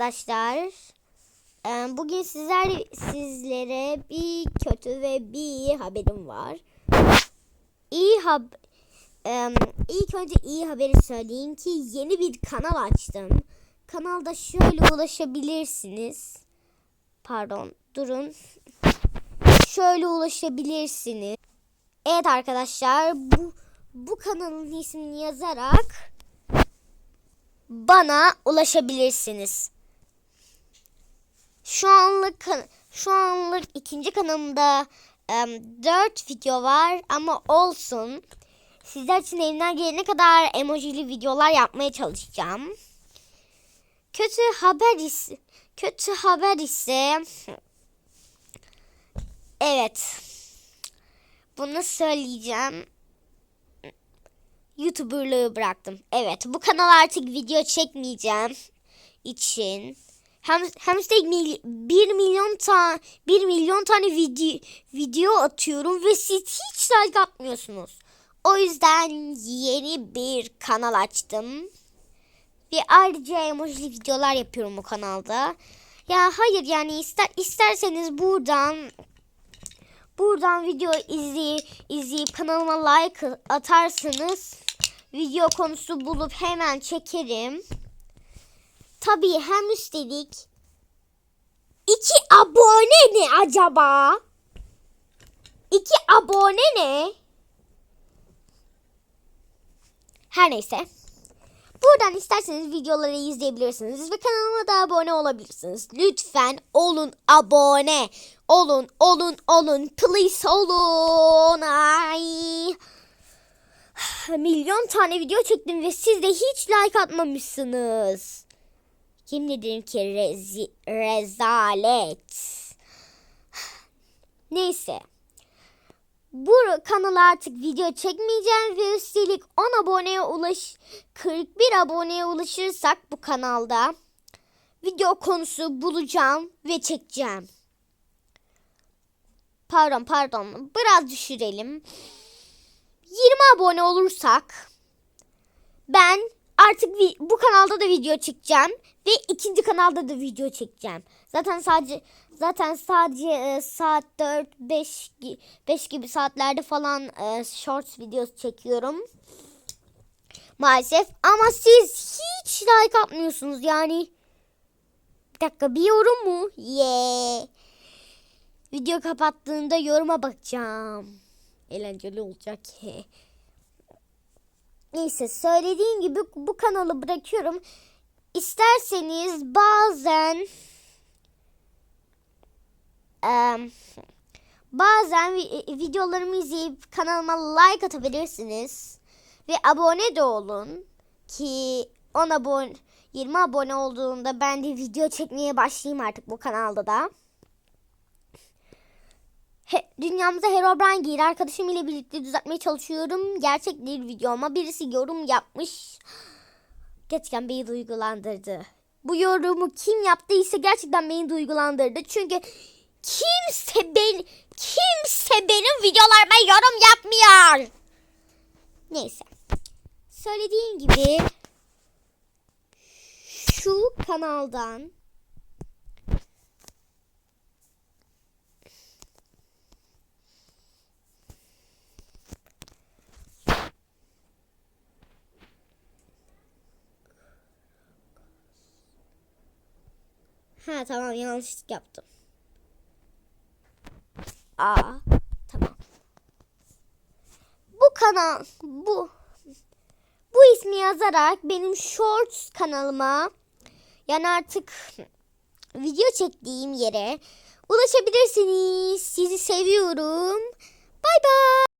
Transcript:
Arkadaşlar bugün sizler sizlere bir kötü ve bir iyi haberim var. İyi hab ilk önce iyi haberi söyleyeyim ki yeni bir kanal açtım. Kanalda şöyle ulaşabilirsiniz. Pardon, durun. Şöyle ulaşabilirsiniz. Evet arkadaşlar, bu bu kanalın ismini yazarak bana ulaşabilirsiniz. Şu anlık şu anlık ikinci kanalımda em, 4 video var ama olsun. Sizler için elimden gelene kadar emojili videolar yapmaya çalışacağım. Kötü haber ise kötü haber ise evet. Bunu söyleyeceğim. YouTuber'lığı bıraktım. Evet, bu kanal artık video çekmeyeceğim için hem hem de 1 milyon tane 1 milyon tane video video atıyorum ve siz hiç like atmıyorsunuz. O yüzden yeni bir kanal açtım. Ve ayrıca emojili videolar yapıyorum bu kanalda. Ya hayır yani ister isterseniz buradan buradan video izleyip izleyip kanalıma like atarsanız video konusu bulup hemen çekerim. Tabii hem üstelik iki abone ne acaba? İki abone ne? Her neyse. Buradan isterseniz videoları izleyebilirsiniz ve kanalıma da abone olabilirsiniz. Lütfen olun abone. Olun, olun, olun. Please olun. Ay. Milyon tane video çektim ve siz de hiç like atmamışsınız. Yemin ederim ki rezi, rezalet. Neyse. Bu kanala artık video çekmeyeceğim ve üstelik 10 aboneye ulaş 41 aboneye ulaşırsak bu kanalda video konusu bulacağım ve çekeceğim. Pardon pardon biraz düşürelim. 20 abone olursak ben artık bu kanalda da video çekeceğim ve ikinci kanalda da video çekeceğim. Zaten sadece zaten sadece e, saat 4 5 5 gibi saatlerde falan e, shorts videosu çekiyorum. Maalesef ama siz hiç like atmıyorsunuz yani. Bir dakika bir yorum mu? Yeah. Video kapattığında yoruma bakacağım. Eğlenceli olacak. Neyse söylediğim gibi bu kanalı bırakıyorum. İsterseniz bazen bazen videolarımı izleyip kanalıma like atabilirsiniz. Ve abone de olun. Ki 10 abone 20 abone olduğunda ben de video çekmeye başlayayım artık bu kanalda da. He, dünyamıza Herobrine giyir arkadaşım ile birlikte düzeltmeye çalışıyorum. Gerçek bir video ama birisi yorum yapmış. Gerçekten beni duygulandırdı. Bu yorumu kim yaptıysa gerçekten beni duygulandırdı. Çünkü kimse ben kimse benim videolarıma yorum yapmıyor. Neyse. Söylediğim gibi şu kanaldan Ha tamam yanlışlık yaptım. Aa tamam. Bu kanal bu bu ismi yazarak benim shorts kanalıma yani artık video çektiğim yere ulaşabilirsiniz. Sizi seviyorum. Bay bay.